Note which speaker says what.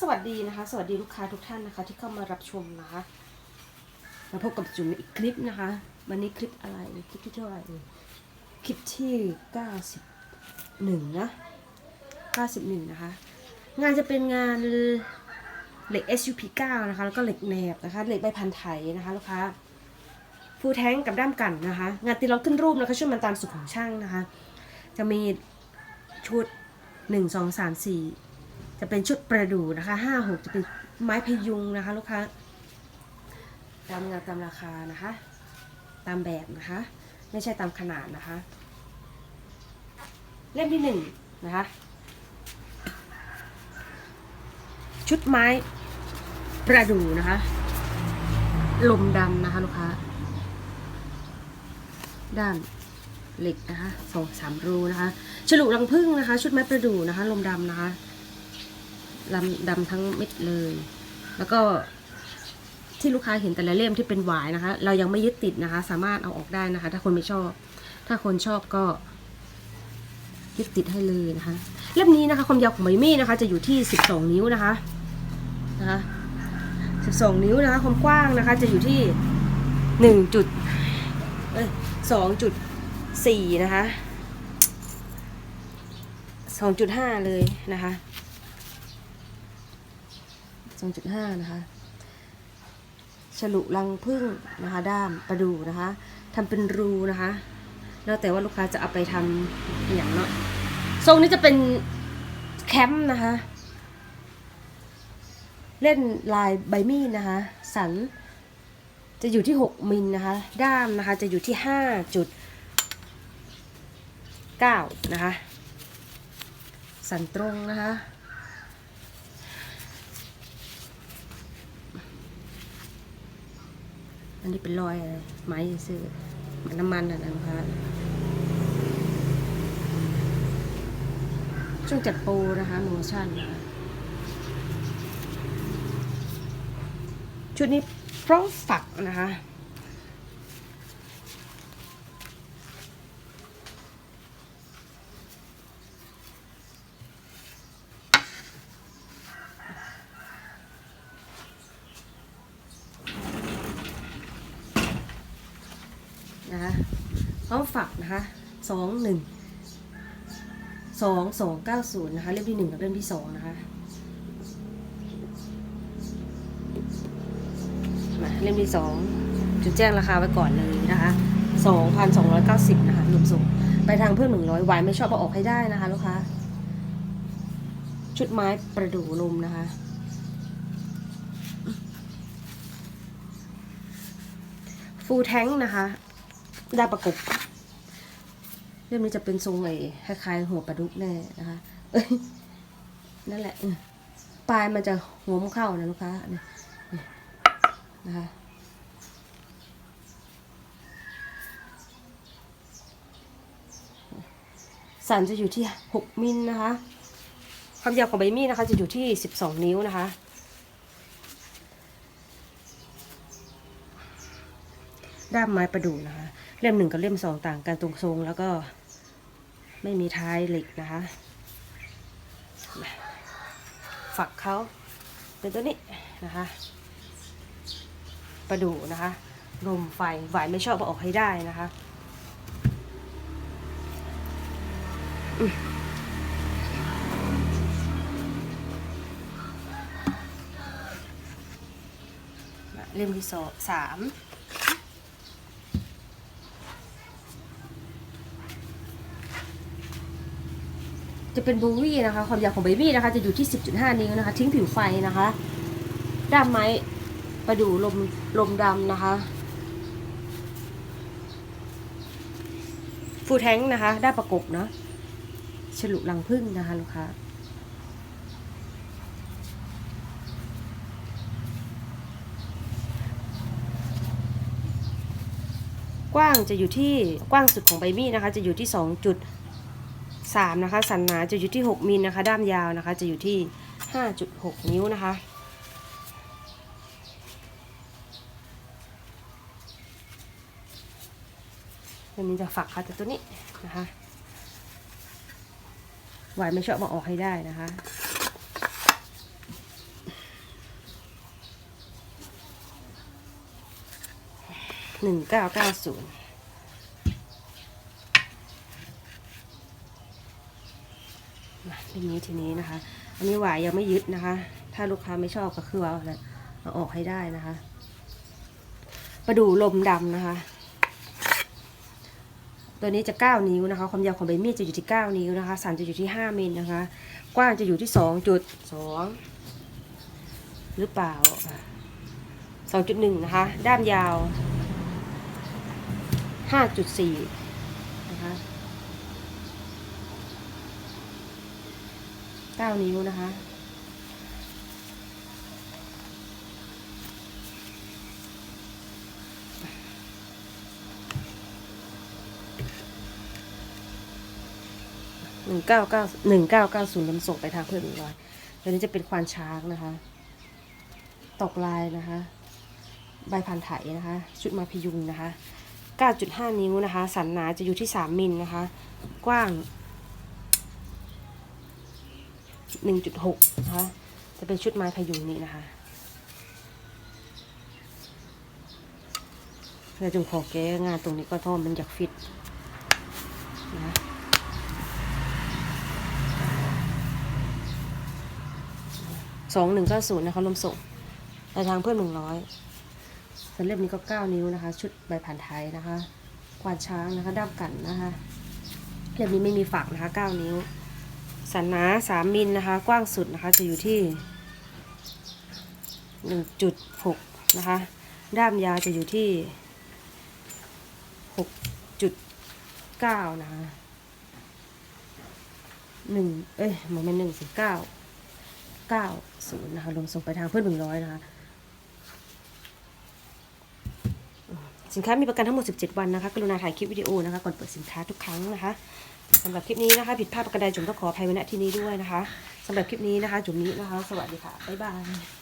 Speaker 1: สวัสดีนะคะ สวัสดีลูกค้าทุกท่านนะคะ ที่เข้ามารับชมนะคะมาพบกับจุ๋มในอีกคลิปนะคะ วันนี้คลิปอะไรคลิปที่เท่าไหร่คลิปที่เก้าสิบหนึ่งนะเก้าสิบหนึ่งนะคะ งานจะเป็นงานเหล็ก SUP 9นะคะ แล้วก็เหล็กแหนบนะคะ เหล็กใบพันไถนะคะลูกค้าฟูแท้งกับด้ามกันนะคะ งานตีล็อกขึ้นรูปนะคะช่วยมันตามสุขของช่างนะคะ จะมีชุดหนึ่งสองสามสี่ จะเป็นชุดประดู่นะคะห้าหกจะเป็นไม้พยุงนะคะ ลูกค้าตามงานตามราคานะคะ ตามแบบนะคะ ไม่ใช่ตามขนาดนะคะ เล่มที่หนึ่งนะคะ ชุดไม้ประดู่นะคะ ลมดำนะคะ ลูกค้า ด้านเหล็กนะคะสองสามรูนะคะ ฉลุรังผึ้งนะคะ ชุดไม้ประดู่นะคะ ลมดำนะคะ ลำดำทั้งเม็ดเลย แล้วก็ที่ลูกค้าเห็นแต่ละเล่มที่เป็นหวายนะคะ เรายังไม่ยึดติดนะคะ สามารถเอาออกได้นะคะ ถ้าคนไม่ชอบ ถ้าคนชอบก็ยึดติดให้เลยนะคะ เล่มนี้นะคะความยาวของใบมีดนะคะ จะอยู่ที่ 12 นิ้วนะคะนะคะ 12 นิ้วนะคะ ความกว้างนะคะ จะอยู่ที่1จุดเอ้ยสองจุดสี่นะคะสองจุดห้าเลยนะคะ สองจุดห้านะคะ ฉลุรังพึ่งนะคะ ด้ามประดูนะคะทำเป็นรูนะคะ แล้วแต่ว่าลูกค้าจะเอาไปทำอย่างเนาะทรงนี้จะเป็นแคมป์นะคะ เล่นลายใบมีดนะคะ สันจะอยู่ที่ 6 มิลนะคะ ด้ามนะคะจะอยู่ที่5จุด9นะคะ สันตรงนะคะ อันนี้เป็นรอยอะไรไม้ซื้อหมือนน้ำมันอะนะคะช่วงจัดโปรนะคะโมชั่นชุดนี้พร้อมฝักนะคะ นะคะพร้อมฝักนะคะสองหนึ่งสองสองเก้าศูนย์นะคะเล่มที่หนึ่งกับเล่มที่สองนะคะมาเล่มที่สองจุดแจ้งราคาไว้ก่อนเลยนะคะสองพันสองร้อยเก้าสิบนะคะรวมส่งไปทางเพิ่มหนึ่งร้อยวายไม่ชอบเอาออกให้ได้นะคะลูกค้าชุดไม้ประดู่ลมนะคะฟูลแท้งนะคะ ได้ประกบเรื่องนี้จะเป็นทรงไอ้คล้ายๆหัวปลาดุกแน่นะคะนั่นแหละปลายมันจะหัวมเข้านะลูกค้าเนี่ยเนี่ยนะคะสันจะอยู่ที่ 6 มิลนะคะ ความยาวของใบมีดนะคะ จะอยู่ที่ 12 นิ้วนะคะ ด้ามไม้ประดู่นะคะ เล่มหนึ่งกับเล่มสองต่างกันตรงทรงแล้วก็ไม่มีท้ายเหล็กนะคะ ฝักเขาเป็นตัวนี้นะคะประดู่นะคะลมไฟหวายไม่ชอบอาออกให้ได้นะคะเล่มที่สองสาม จะเป็นบูวี่นะคะ ความยาวของเบบี้นะคะ จะอยู่ที่ 10.5 นิ้วนะคะ ทิ้งผิวไฟนะคะด้ามไม้ประดูลมลมดำนะคะ ฟูแท้งนะคะ ได้ประกบเนาะฉลุรังพึ่งนะคะลูกค้ากว้างจะอยู่ที่กว้างสุดของใบมีดนะคะ จะอยู่ที่ 2 3 นะคะ สันหนาจะอยู่ที่ 6มิลนะคะ ด้ามยาวนะคะ จะอยู่ที่ 5.6 นิ้วนะคะเดี๋ยวมินจะฝักค่ะแต่ตัวนี้นะคะไหวไม่ชอบมาออกให้ได้นะคะหนึ่งเก้าเก้าศูนย์ มาทีนี้ทีนี้นะคะ อันนี้หวายยังไม่ยึดนะคะ ถ้าลูกค้าไม่ชอบก็คือว่าเอาเอาออกให้ได้นะคะประดูลมดำนะคะ ตัวนี้จะ9นิ้วนะคะ ความยาวของใบมีดจะอยู่ที่ 9 นิ้วนะคะสันจะอยู่ที่ 5 มิลนะคะ กว้างจะอยู่ที่ 2.2 หรือเปล่า 2.1 นะคะ ด้ามยาว 5.4 นะคะ 9 นิ้วนะคะ หนึ่งเก้าเก้าหนึ่งเก้าเก้าศูนย์นำส่งไปทางเพื่อนหนึ่งร้อยตัวนี้จะเป็นควานช้างนะคะ ตกลายนะคะ ใบพันไถนะคะ ชุดมาพยุงนะคะ 9.5 นิ้วนะคะ สันหนาจะอยู่ที่ 3 มิลนะคะ กว้าง 1.6 นะคะ จะเป็นชุดไม้พยุงนี้นะคะเราจึงขอแก้งานตรงนี้ก็เพราะมันอยากฟิตนะสองหนึ่งเก้าศูนย์นะคะลมส่งในทางเพื่อนหนึ่งร้อยสำเร็จนี้ก็เก้านิ้วนะคะ ชุดใบผ่านไทยนะคะควานช้างนะคะด้ามกันนะคะเล่มนี้ไม่มีฝักนะคะเก้านิ้ว สันหนาสามมิลนะคะ กว้างสุดนะคะจะอยู่ที่หนึ่งจุดหกนะคะ ด้ามยาวจะอยู่ที่หกจุดเก้านะคะหนึ่งเอ้ยมันเป็นหนึ่งสิบเก้า90นย์นะคะรวมส่งไปทางเพื่อนหนึ่งร้อยนะคะ สินค้ามีประกันทั้งหมด 17 วันนะคะ กรุณาถ่ายคลิปวิดีโอนะคะ ก่อนเปิดสินค้าทุกครั้งนะคะ สำหรับคลิปนี้นะคะผิดพลาดประการใดจุ๋มต้องขออภัยไว้ณที่นี้ด้วยนะคะสำหรับคลิปนี้นะคะ จุ๋มนี้นะคะ สวัสดีค่ะบ๊ายบาย